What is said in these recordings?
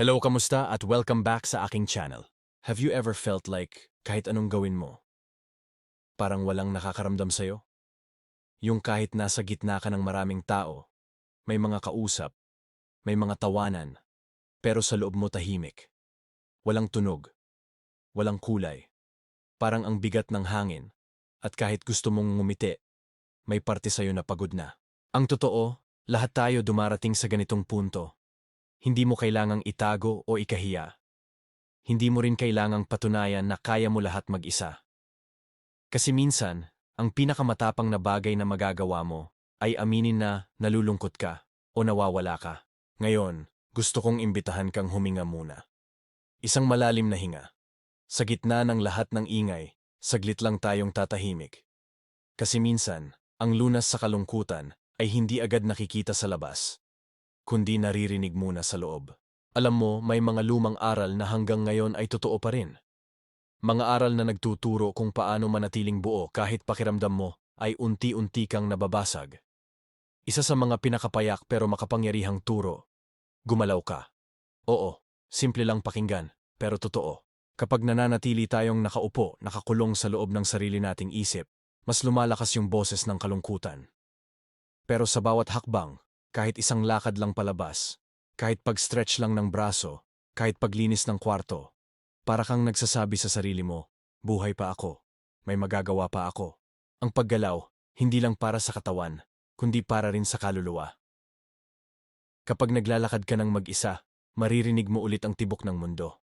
Hello, kamusta at welcome back sa aking channel. Have you ever felt like kahit anong gawin mo, parang walang nakakaramdam sa'yo? Yung kahit nasa gitna ka ng maraming tao, may mga kausap, may mga tawanan, pero sa loob mo tahimik. Walang tunog, walang kulay, parang ang bigat ng hangin, at kahit gusto mong ngumiti, may parte sa'yo na pagod na. Ang totoo, lahat tayo dumarating sa ganitong punto. Hindi mo kailangang itago o ikahiya. Hindi mo rin kailangang patunayan na kaya mo lahat mag-isa. Kasi minsan, ang pinakamatapang na bagay na magagawa mo ay aminin na nalulungkot ka o nawawala ka. Ngayon, gusto kong imbitahan kang huminga muna. Isang malalim na hinga. Sa gitna ng lahat ng ingay, saglit lang tayong tatahimik. Kasi minsan, ang lunas sa kalungkutan ay hindi agad nakikita sa labas kundi naririnig muna sa loob. Alam mo, may mga lumang aral na hanggang ngayon ay totoo pa rin. Mga aral na nagtuturo kung paano manatiling buo kahit pakiramdam mo ay unti-unti kang nababasag. Isa sa mga pinakapayak pero makapangyarihang turo, gumalaw ka. Oo, simple lang pakinggan, pero totoo. Kapag nananatili tayong nakaupo, nakakulong sa loob ng sarili nating isip, mas lumalakas yung boses ng kalungkutan. Pero sa bawat hakbang, kahit isang lakad lang palabas, kahit pag-stretch lang ng braso, kahit paglinis ng kwarto, para kang nagsasabi sa sarili mo, buhay pa ako, may magagawa pa ako. Ang paggalaw, hindi lang para sa katawan, kundi para rin sa kaluluwa. Kapag naglalakad ka ng mag-isa, maririnig mo ulit ang tibok ng mundo.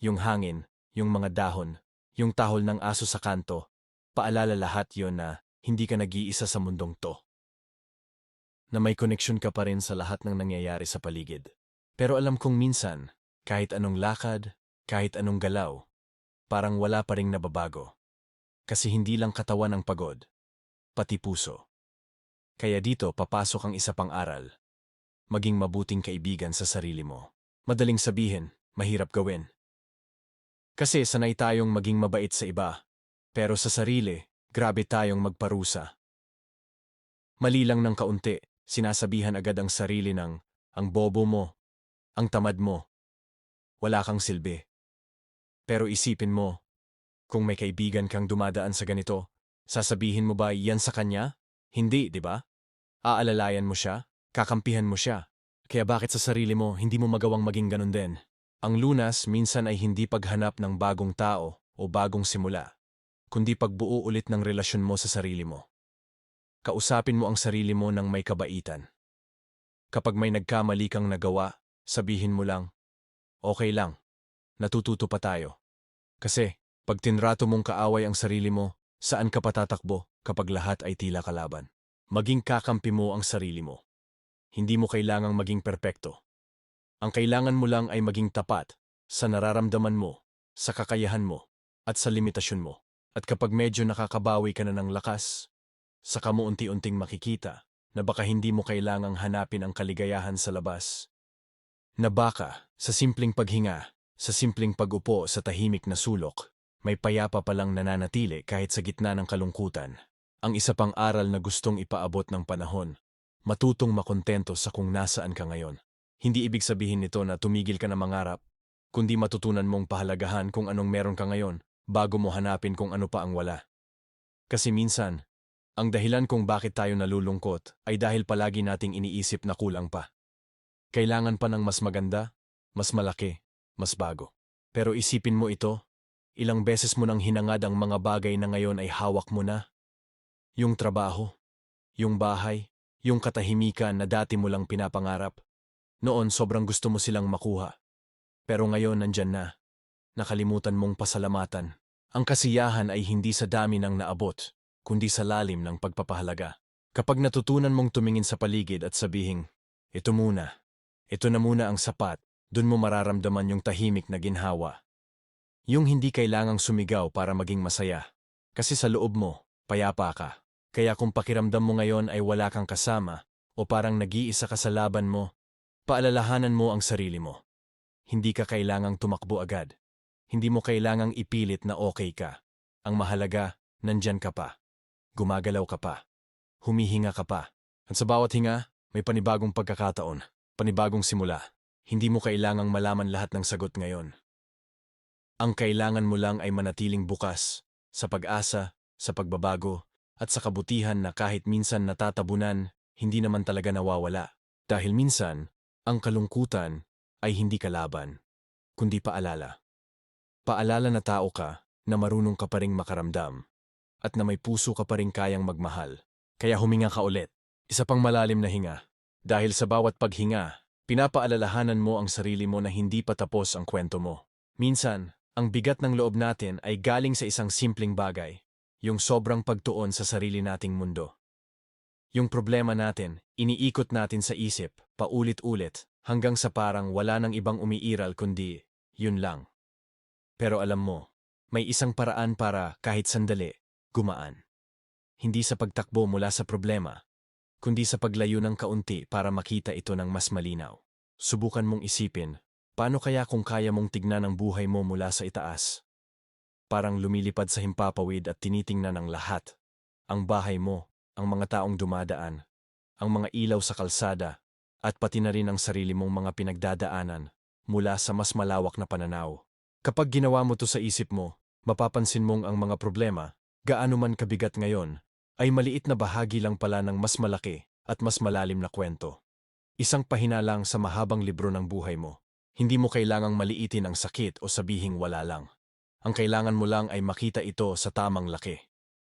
Yung hangin, yung mga dahon, yung tahol ng aso sa kanto, paalala lahat yon na hindi ka nag-iisa sa mundong to na may koneksyon ka pa rin sa lahat ng nangyayari sa paligid. Pero alam kong minsan, kahit anong lakad, kahit anong galaw, parang wala pa rin nababago. Kasi hindi lang katawan ang pagod, pati puso. Kaya dito papasok ang isa pang aral. Maging mabuting kaibigan sa sarili mo. Madaling sabihin, mahirap gawin. Kasi sanay tayong maging mabait sa iba, pero sa sarili, grabe tayong magparusa. Mali lang ng kaunti, sinasabihan agad ang sarili ng, ang bobo mo, ang tamad mo, wala kang silbi. Pero isipin mo, kung may kaibigan kang dumadaan sa ganito, sasabihin mo ba yan sa kanya? Hindi, di ba? Aalalayan mo siya, kakampihan mo siya. Kaya bakit sa sarili mo hindi mo magawang maging ganun din? Ang lunas minsan ay hindi paghanap ng bagong tao o bagong simula, kundi pagbuo ulit ng relasyon mo sa sarili mo. Kausapin mo ang sarili mo ng may kabaitan. Kapag may nagkamali kang nagawa, sabihin mo lang, okay lang, natututo pa tayo. Kasi, pag tinrato mong kaaway ang sarili mo, saan ka patatakbo kapag lahat ay tila kalaban? Maging kakampi mo ang sarili mo. Hindi mo kailangang maging perpekto. Ang kailangan mo lang ay maging tapat sa nararamdaman mo, sa kakayahan mo, at sa limitasyon mo. At kapag medyo nakakabawi ka na ng lakas, Saka mo unti-unting makikita na baka hindi mo kailangang hanapin ang kaligayahan sa labas. Na baka, sa simpleng paghinga, sa simpleng pag-upo sa tahimik na sulok, may payapa palang nananatili kahit sa gitna ng kalungkutan. Ang isa pang aral na gustong ipaabot ng panahon, matutong makontento sa kung nasaan ka ngayon. Hindi ibig sabihin nito na tumigil ka na mangarap, kundi matutunan mong pahalagahan kung anong meron ka ngayon bago mo hanapin kung ano pa ang wala. Kasi minsan, ang dahilan kung bakit tayo nalulungkot ay dahil palagi nating iniisip na kulang pa. Kailangan pa ng mas maganda, mas malaki, mas bago. Pero isipin mo ito, ilang beses mo nang hinangad ang mga bagay na ngayon ay hawak mo na. Yung trabaho, yung bahay, yung katahimikan na dati mo lang pinapangarap. Noon sobrang gusto mo silang makuha. Pero ngayon nandyan na. Nakalimutan mong pasalamatan. Ang kasiyahan ay hindi sa dami ng naabot, kundi sa lalim ng pagpapahalaga. Kapag natutunan mong tumingin sa paligid at sabihing, ito muna, ito na muna ang sapat, dun mo mararamdaman yung tahimik na ginhawa. Yung hindi kailangang sumigaw para maging masaya. Kasi sa loob mo, payapa ka. Kaya kung pakiramdam mo ngayon ay wala kang kasama o parang nag-iisa ka sa laban mo, paalalahanan mo ang sarili mo. Hindi ka kailangang tumakbo agad. Hindi mo kailangang ipilit na okay ka. Ang mahalaga, nandyan ka pa. Gumagalaw ka pa. Humihinga ka pa. At sa bawat hinga, may panibagong pagkakataon, panibagong simula. hindi mo kailangang malaman lahat ng sagot ngayon. Ang kailangan mo lang ay manatiling bukas sa pag-asa, sa pagbabago, at sa kabutihan na kahit minsan natatabunan, hindi naman talaga nawawala. Dahil minsan, ang kalungkutan ay hindi kalaban, kundi paalala. Paalala na tao ka, na marunong ka pa ring makaramdam, at na may puso ka pa ring kayang magmahal. Kaya huminga ka ulit, isa pang malalim na hinga. Dahil sa bawat paghinga, pinapaalalahanan mo ang sarili mo na hindi pa tapos ang kwento mo. Minsan, ang bigat ng loob natin ay galing sa isang simpleng bagay, yung sobrang pagtuon sa sarili nating mundo. Yung problema natin, iniikot natin sa isip, paulit-ulit, hanggang sa parang wala nang ibang umiiral kundi, yun lang. Pero alam mo, may isang paraan para, kahit sandali, gumaan. Hindi sa pagtakbo mula sa problema, kundi sa paglayo ng kaunti para makita ito ng mas malinaw. Subukan mong isipin, Paano kaya kung kaya mong tignan ang buhay mo mula sa itaas? Parang lumilipad sa himpapawid at tinitingnan ang lahat. Ang bahay mo, ang mga taong dumadaan, ang mga ilaw sa kalsada, at pati na rin ang sarili mong mga pinagdadaanan mula sa mas malawak na pananaw. Kapag ginawa mo to sa isip mo, mapapansin mong ang mga problema, gaano man kabigat ngayon, ay maliit na bahagi lang pala ng mas malaki at mas malalim na kwento. Isang pahina lang sa mahabang libro ng buhay mo. Hindi mo kailangang maliitin ang sakit o sabihing wala lang. Ang kailangan mo lang ay makita ito sa tamang laki.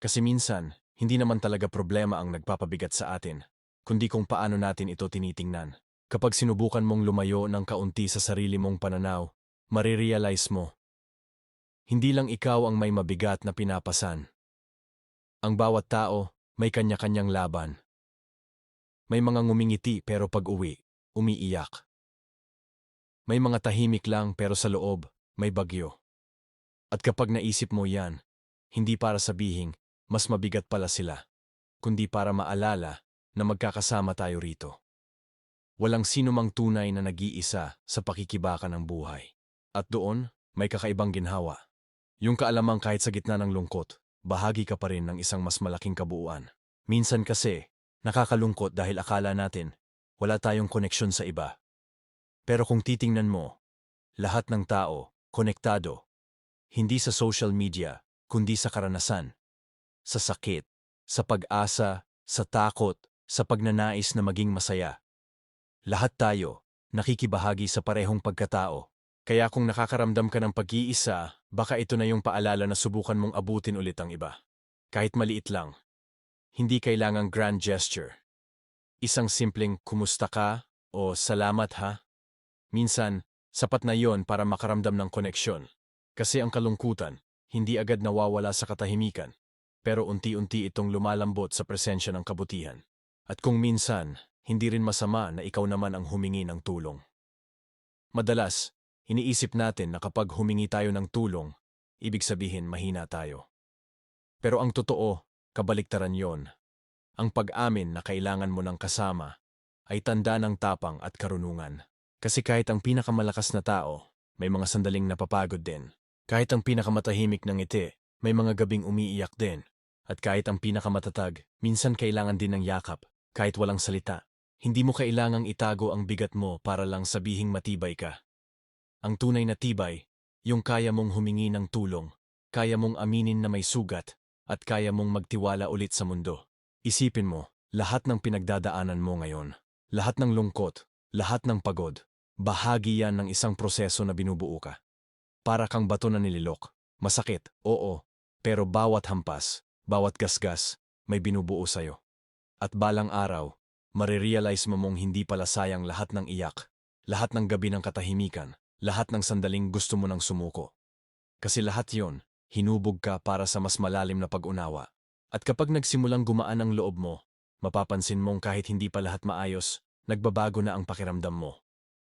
Kasi minsan, hindi naman talaga problema ang nagpapabigat sa atin, kundi kung paano natin ito tinitingnan. Kapag sinubukan mong lumayo ng kaunti sa sarili mong pananaw, marirealize mo. Hindi lang ikaw ang may mabigat na pinapasan. Ang bawat tao, may kanya-kanyang laban. May mga ngumingiti pero pag uwi, umiiyak. May mga tahimik lang pero sa loob, may bagyo. At kapag naisip mo yan, hindi para sabihing, mas mabigat pala sila, kundi para maalala na magkakasama tayo rito. Walang sino mang tunay na nag-iisa sa pakikibaka ng buhay. At doon, may kakaibang ginhawa. Yung kaalamang kahit sa gitna ng lungkot, bahagi ka pa rin ng isang mas malaking kabuuan. Minsan kasi, nakakalungkot dahil akala natin, wala tayong koneksyon sa iba. Pero kung titingnan mo, lahat ng tao, konektado. Hindi sa social media, kundi sa karanasan. Sa sakit, sa pag-asa, sa takot, sa pagnanais na maging masaya. Lahat tayo, nakikibahagi sa parehong pagkatao. Kaya kung nakakaramdam ka ng pag-iisa, baka ito na yung paalala na subukan mong abutin ulit ang iba. Kahit maliit lang. Hindi kailangang grand gesture. Isang simpleng kumusta ka o salamat ha Minsan, sapat na yon para makaramdam ng koneksyon. Kasi ang kalungkutan, hindi agad nawawala sa katahimikan, pero unti-unti itong lumalambot sa presensya ng kabutihan. At kung minsan, hindi rin masama na ikaw naman ang humingi ng tulong. Madalas, iniisip natin na kapag humingi tayo ng tulong, ibig sabihin mahina tayo. Pero ang totoo, kabaliktaran yon. Ang pag-amin na kailangan mo ng kasama ay tanda ng tapang at karunungan. Kasi kahit ang pinakamalakas na tao, may mga sandaling napapagod din. Kahit ang pinakamatahimik ng ngiti, may mga gabing umiiyak din. At kahit ang pinakamatatag, minsan kailangan din ng yakap, kahit walang salita. Hindi mo kailangang itago ang bigat mo para lang sabihing matibay ka. Ang tunay na tibay, yung kaya mong humingi ng tulong, kaya mong aminin na may sugat, at kaya mong magtiwala ulit sa mundo. Isipin mo, lahat ng pinagdadaanan mo ngayon, lahat ng lungkot, lahat ng pagod, Bahagi yan ng isang proseso na binubuo ka. Para kang bato na nililok. Masakit, oo, pero bawat hampas, bawat gasgas, may binubuo sa'yo. At balang araw, marirealize mo mong hindi pala sayang lahat ng iyak, lahat ng gabi ng katahimikan, lahat ng sandaling gusto mo nang sumuko. Kasi lahat yon, hinubog ka para sa mas malalim na pag-unawa. At kapag nagsimulang gumaan ang loob mo, mapapansin mong kahit hindi pa lahat maayos, nagbabago na ang pakiramdam mo.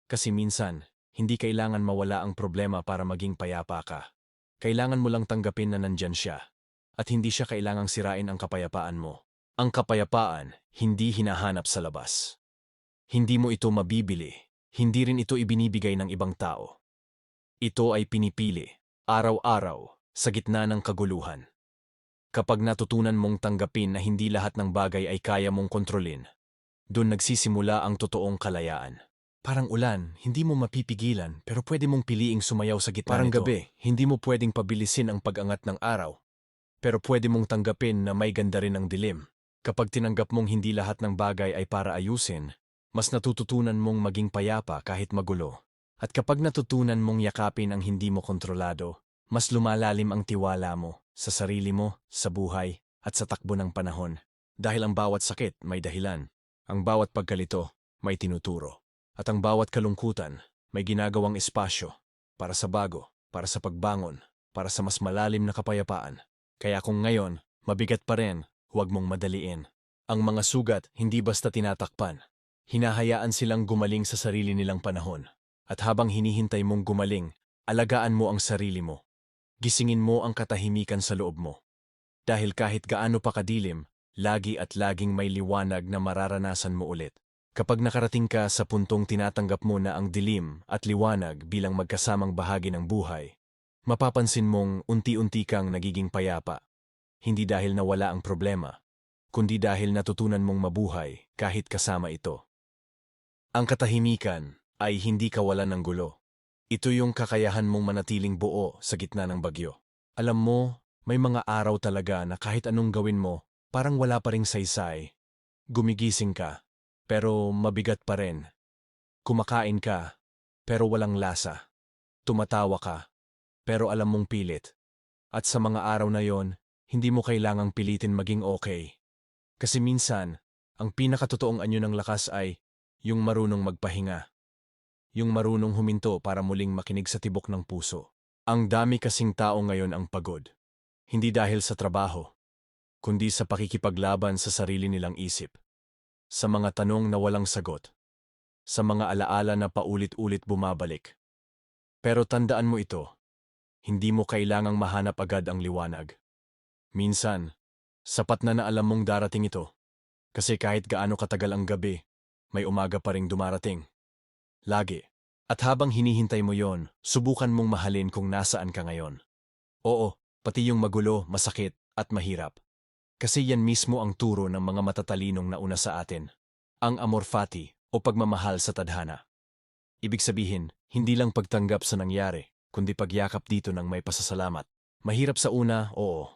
Kasi minsan, hindi kailangan mawala ang problema para maging payapa ka. Kailangan mo lang tanggapin na nandyan siya. At hindi siya kailangang sirain ang kapayapaan mo. Ang kapayapaan, hindi hinahanap sa labas. Hindi mo ito mabibili. Hindi rin ito ibinibigay ng ibang tao. Ito ay pinipili, araw-araw, sa gitna ng kaguluhan. Kapag natutunan mong tanggapin na hindi lahat ng bagay ay kaya mong kontrolin, doon nagsisimula ang totoong kalayaan. Parang ulan, hindi mo mapipigilan pero pwede mong piliing sumayaw sa gitna Parang nito. gabi, hindi mo pwedeng pabilisin ang pag-angat ng araw. Pero pwede mong tanggapin na may ganda rin ang dilim. Kapag tinanggap mong hindi lahat ng bagay ay para ayusin, mas natututunan mong maging payapa kahit magulo. At kapag natutunan mong yakapin ang hindi mo kontrolado, mas lumalalim ang tiwala mo sa sarili mo, sa buhay, at sa takbo ng panahon. Dahil ang bawat sakit may dahilan. Ang bawat pagkalito may tinuturo. At ang bawat kalungkutan may ginagawang espasyo para sa bago, para sa pagbangon, para sa mas malalim na kapayapaan. Kaya kung ngayon, mabigat pa rin, huwag mong madaliin. Ang mga sugat hindi basta tinatakpan. Hinahayaan silang gumaling sa sarili nilang panahon. At habang hinihintay mong gumaling, alagaan mo ang sarili mo. Gisingin mo ang katahimikan sa loob mo. Dahil kahit gaano pa kadilim, lagi at laging may liwanag na mararanasan mo ulit. Kapag nakarating ka sa puntong tinatanggap mo na ang dilim at liwanag bilang magkasamang bahagi ng buhay, mapapansin mong unti-unti kang nagiging payapa. Hindi dahil nawala ang problema, kundi dahil natutunan mong mabuhay kahit kasama ito. Ang katahimikan ay hindi kawalan ng gulo. Ito yung kakayahan mong manatiling buo sa gitna ng bagyo. Alam mo, may mga araw talaga na kahit anong gawin mo, parang wala pa ring saysay. Gumigising ka, pero mabigat pa rin. Kumakain ka, pero walang lasa. Tumatawa ka, pero alam mong pilit. At sa mga araw na yon, hindi mo kailangang pilitin maging okay. Kasi minsan, ang pinakatotoong anyo ng lakas ay yung marunong magpahinga. Yung marunong huminto para muling makinig sa tibok ng puso. Ang dami kasing tao ngayon ang pagod. Hindi dahil sa trabaho, kundi sa pakikipaglaban sa sarili nilang isip sa mga tanong na walang sagot, sa mga alaala na paulit-ulit bumabalik. Pero tandaan mo ito, hindi mo kailangang mahanap agad ang liwanag. Minsan, sapat na na alam mong darating ito, kasi kahit gaano katagal ang gabi, may umaga pa ring dumarating. Lagi. At habang hinihintay mo yon, subukan mong mahalin kung nasaan ka ngayon. Oo, pati yung magulo, masakit, at mahirap. Kasi yan mismo ang turo ng mga matatalinong nauna sa atin. Ang amor fati o pagmamahal sa tadhana. Ibig sabihin, hindi lang pagtanggap sa nangyari, kundi pagyakap dito ng may pasasalamat. Mahirap sa una, oo.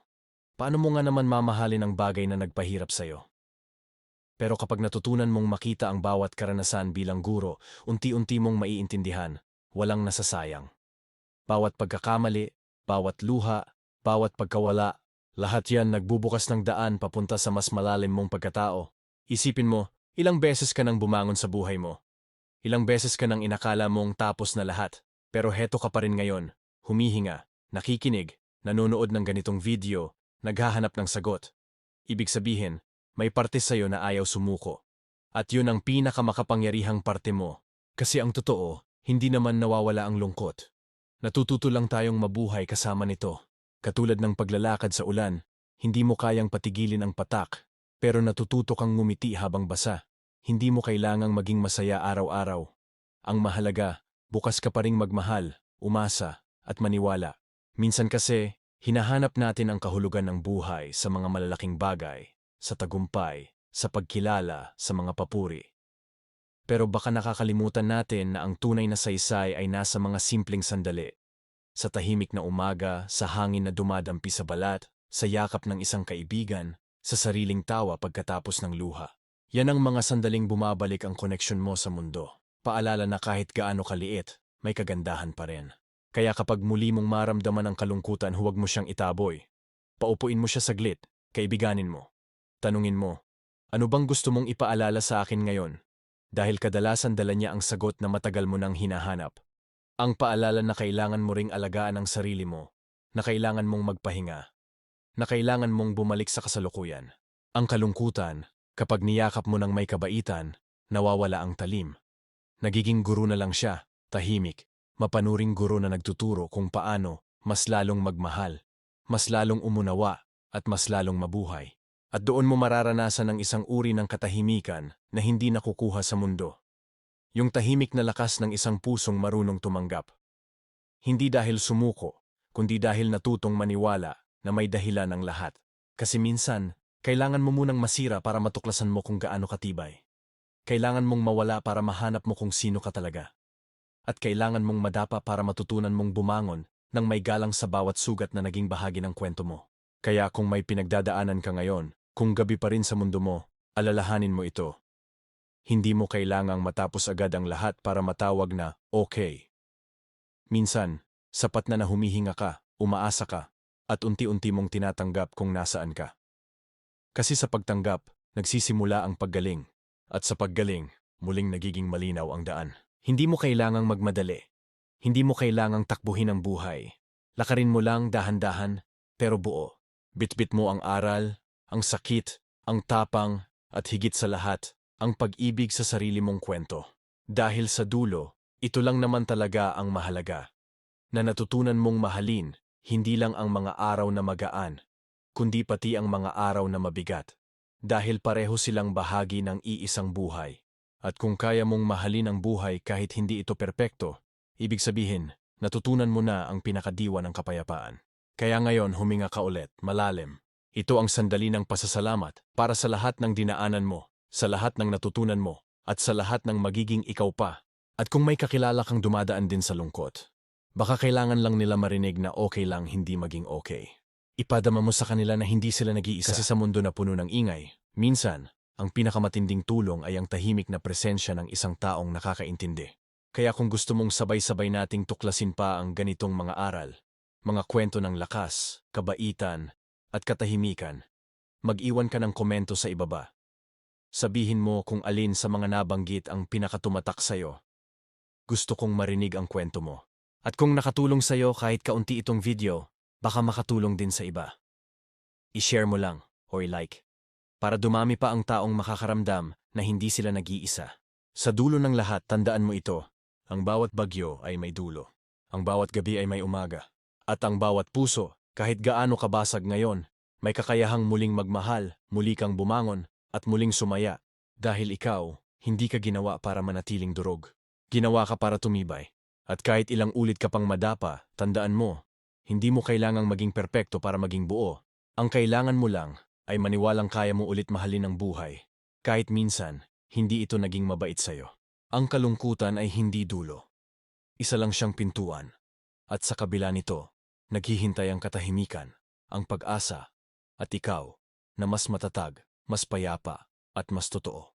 Paano mo nga naman mamahalin ang bagay na nagpahirap sa'yo? Pero kapag natutunan mong makita ang bawat karanasan bilang guro, unti-unti mong maiintindihan, walang nasasayang. Bawat pagkakamali, bawat luha, bawat pagkawala, lahat yan nagbubukas ng daan papunta sa mas malalim mong pagkatao. Isipin mo, ilang beses ka nang bumangon sa buhay mo. Ilang beses ka nang inakala mong tapos na lahat. Pero heto ka pa rin ngayon, humihinga, nakikinig, nanonood ng ganitong video, naghahanap ng sagot. Ibig sabihin, may parte sa'yo na ayaw sumuko. At yun ang pinakamakapangyarihang parte mo. Kasi ang totoo, hindi naman nawawala ang lungkot. Natututo lang tayong mabuhay kasama nito. Katulad ng paglalakad sa ulan, hindi mo kayang patigilin ang patak, pero natututo kang ngumiti habang basa. Hindi mo kailangang maging masaya araw-araw. Ang mahalaga, bukas ka pa ring magmahal, umasa, at maniwala. Minsan kasi, hinahanap natin ang kahulugan ng buhay sa mga malalaking bagay, sa tagumpay, sa pagkilala, sa mga papuri. Pero baka nakakalimutan natin na ang tunay na saysay ay nasa mga simpleng sandali. Sa tahimik na umaga, sa hangin na dumadampi sa balat, sa yakap ng isang kaibigan, sa sariling tawa pagkatapos ng luha. Yan ang mga sandaling bumabalik ang koneksyon mo sa mundo. Paalala na kahit gaano kaliit, may kagandahan pa rin. Kaya kapag muli mong maramdaman ang kalungkutan, huwag mo siyang itaboy. Paupuin mo siya saglit, kaibiganin mo. Tanungin mo, ano bang gusto mong ipaalala sa akin ngayon? Dahil kadalasan dala niya ang sagot na matagal mo nang hinahanap. Ang paalala na kailangan mo ring alagaan ang sarili mo, na kailangan mong magpahinga, na kailangan mong bumalik sa kasalukuyan. Ang kalungkutan, kapag niyakap mo ng may kabaitan, nawawala ang talim. Nagiging guro na lang siya, tahimik, mapanuring guro na nagtuturo kung paano mas lalong magmahal, mas lalong umunawa, at mas lalong mabuhay. At doon mo mararanasan ang isang uri ng katahimikan na hindi nakukuha sa mundo. Yung tahimik na lakas ng isang pusong marunong tumanggap. Hindi dahil sumuko, kundi dahil natutong maniwala na may dahilan ang lahat. Kasi minsan, kailangan mo munang masira para matuklasan mo kung gaano katibay. Kailangan mong mawala para mahanap mo kung sino ka talaga. At kailangan mong madapa para matutunan mong bumangon nang may galang sa bawat sugat na naging bahagi ng kwento mo. Kaya kung may pinagdadaanan ka ngayon, kung gabi pa rin sa mundo mo, alalahanin mo ito. Hindi mo kailangang matapos agad ang lahat para matawag na okay. Minsan, sapat na na humihinga ka, umaasa ka, at unti-unti mong tinatanggap kung nasaan ka. Kasi sa pagtanggap, nagsisimula ang paggaling. At sa paggaling, muling nagiging malinaw ang daan. Hindi mo kailangang magmadali. Hindi mo kailangang takbuhin ang buhay. Lakarin mo lang dahan-dahan, pero buo. Bitbit mo ang aral, ang sakit, ang tapang, at higit sa lahat, ang pag-ibig sa sarili mong kwento. Dahil sa dulo, ito lang naman talaga ang mahalaga. Na natutunan mong mahalin, hindi lang ang mga araw na magaan, kundi pati ang mga araw na mabigat. Dahil pareho silang bahagi ng iisang buhay. At kung kaya mong mahalin ang buhay kahit hindi ito perpekto, ibig sabihin, natutunan mo na ang pinakadiwa ng kapayapaan. Kaya ngayon huminga ka ulit, malalim. Ito ang sandali ng pasasalamat para sa lahat ng dinaanan mo, sa lahat ng natutunan mo, at sa lahat ng magiging ikaw pa. At kung may kakilala kang dumadaan din sa lungkot, baka kailangan lang nila marinig na okay lang hindi maging okay. Ipadama mo sa kanila na hindi sila nag-iisa kasi sa mundo na puno ng ingay. Minsan, ang pinakamatinding tulong ay ang tahimik na presensya ng isang taong nakakaintindi. Kaya kung gusto mong sabay-sabay nating tuklasin pa ang ganitong mga aral, mga kwento ng lakas, kabaitan, at katahimikan, mag-iwan ka ng komento sa ibaba. Sabihin mo kung alin sa mga nabanggit ang pinakatumatak sa'yo. Gusto kong marinig ang kwento mo. At kung nakatulong sa'yo kahit kaunti itong video, baka makatulong din sa iba. I-share mo lang or like para dumami pa ang taong makakaramdam na hindi sila nag-iisa. Sa dulo ng lahat, tandaan mo ito. Ang bawat bagyo ay may dulo. Ang bawat gabi ay may umaga. At ang bawat puso, kahit gaano kabasag ngayon, may kakayahang muling magmahal, muli kang bumangon, at muling sumaya. Dahil ikaw, hindi ka ginawa para manatiling durog. Ginawa ka para tumibay. At kahit ilang ulit ka pang madapa, tandaan mo, hindi mo kailangang maging perpekto para maging buo. Ang kailangan mo lang ay maniwalang kaya mo ulit mahalin ang buhay. Kahit minsan, hindi ito naging mabait sa'yo. Ang kalungkutan ay hindi dulo. Isa lang siyang pintuan. At sa kabila nito, naghihintay ang katahimikan, ang pag-asa, at ikaw, na mas matatag, mas payapa, at mas totoo.